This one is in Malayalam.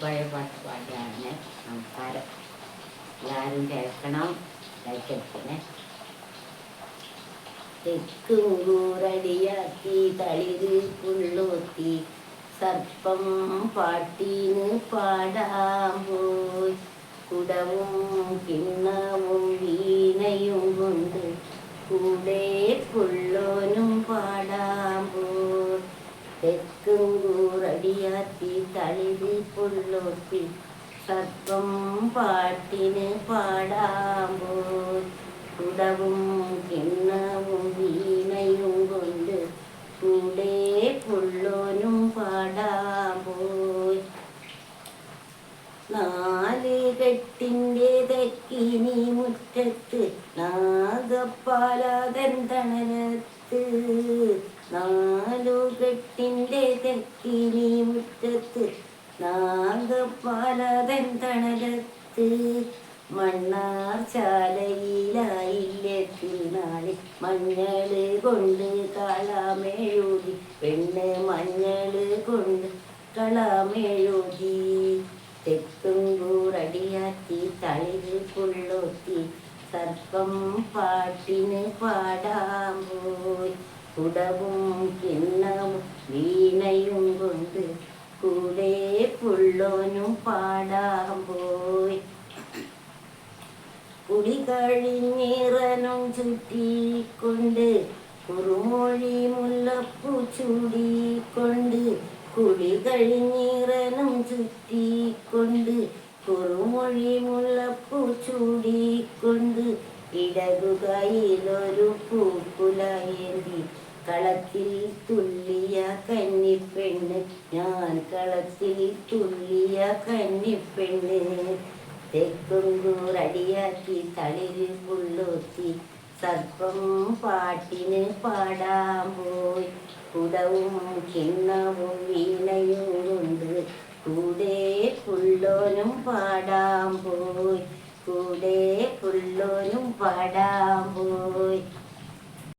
പഴയ പാട്ട് പാടിയാണ് നമസ്കാരം എല്ലാവരും കേൾക്കണം. കേൾക്കണേ തെക്കും കൂറടിയാക്കി തളിര് പുള്ളോത്തി. സർപ്പം പാട്ടീന് പാടാൻ പോയി. കുടവും കിണ്ണവും വീണയും കൊണ്ട് കൂടെ പുള്ളോനും പോയി തെക്കും തളിരി പുള്ളോത്തി സർപ്പം പാട്ടിന് പാടാമ്പോൾ കുടവും കിണ്ണവും വീണയും കൊണ്ട് കൂടെ പുള്ളോനും പാടാമ്പോൾ നാല് കെട്ടിന്റെ തെക്കിനി മുറ്റത്ത് നാഗപ്പാലാതൻ തണലത്ത്. നാലു കെട്ടിന്റെ തെക്കിനി മുറ്റത്ത് നാഗപ്പാലതൻ തണലത്ത് മണ്ണാർ ചാലയിലായില്ലേ തിരുനാളി മഞ്ഞൾ കൊണ്ട് കളമെഴുതി പെണ്ണ് മഞ്ഞൾ കൊണ്ട് കളാമേഴുകി തെക്കും കൂറടിയാത്തി തളിര് കൊള്ളോത്തി സർപ്പം പാട്ടിന് പാടാൻ പോയി. കുടവും കിണ്ണവും വീണയും കൊണ്ട് കൂടെ പുള്ളോനും പാടാൻ പോയി. കുടി കഴിഞ്ഞിറനും ചുറ്റിക്കൊണ്ട് കുറുമൊഴി മുല്ലപ്പൂ ചൂടിക്കൊണ്ട് കുടി കഴിഞ്ഞിറനും ചുറ്റിക്കൊണ്ട് കുറുമൊഴി മുല്ലപ്പൂ ചൂടിക്കൊണ്ട് ഇടകുകയിലൊരു പൂക്കുലയേന്തി കളത്തിൽ തുള്ളിയ കന്നിപ്പെണ്ണ് ഞാൻ കളത്തിൽ തുള്ളിയ കന്നിപ്പെണ്ണ് തെക്കുംകൂറടിയാക്കി തളിരിൽ പുള്ളോത്തി. സർപ്പം പാട്ടിന് പാടാൻ പോയി. കുടവും കിണ്ണവും വീണയും കൊണ്ട് കൂടെ പുള്ളോനും പാടാൻ പോയി. കൂടെ പുള്ളോനും പാടാൻ പോയി.